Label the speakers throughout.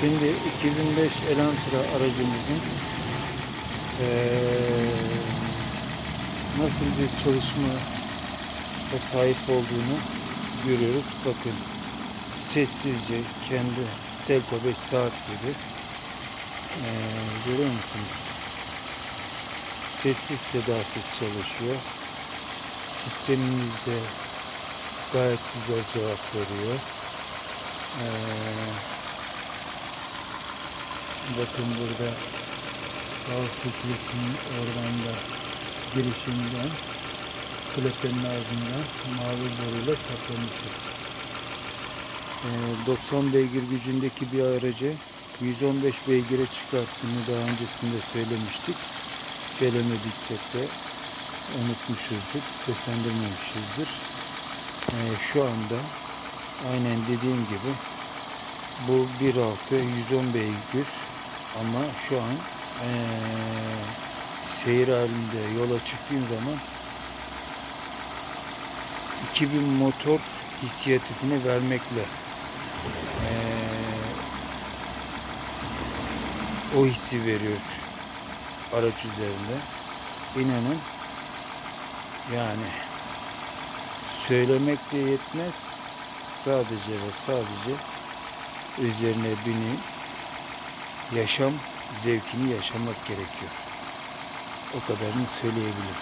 Speaker 1: Şimdi 2005 Elantra aracımızın eee, nasıl bir çalışma sahip olduğunu görüyoruz. Bakın sessizce kendi Selko 5 saat gibi eee, görüyor musunuz? Sessiz sedasız çalışıyor. Sistemimiz de gayet güzel cevap veriyor. Eee Bakın burada Dağ Kulesi'nin oradan da girişinden Klepenin ardından mavi boruyla saklamışız. Ee, 90 beygir gücündeki bir aracı 115 beygire çıkarttığını daha öncesinde söylemiştik. Söylemediksek de unutmuşuzdur, seslendirmemişizdir. Ee, şu anda aynen dediğim gibi bu 1.6 110 beygir ama şu an eee seyir halinde yola çıktığım zaman 2000 motor hissiyatını vermekle eee, o hissi veriyor araç üzerinde. İnanın yani söylemekle yetmez sadece ve sadece üzerine binip yaşam zevkini yaşamak gerekiyor. O kadarını söyleyebilirim.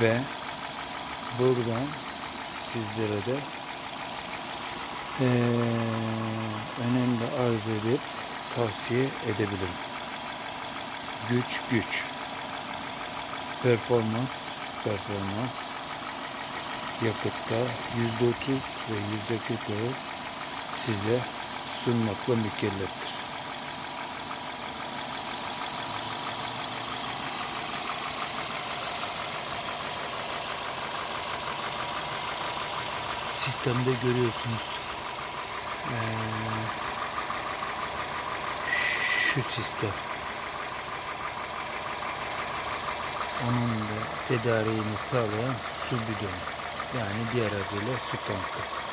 Speaker 1: Ve buradan sizlere de eee, önemli arz edip tavsiye edebilirim. Güç güç. Performans performans yakıtta %30 ve %40 oranı size sunmakla mükelleftir. Sistemde görüyorsunuz. Ee, şu sistem. Onun da tedariğini sağlayan su bidonu. Yani diğer adıyla su tankı.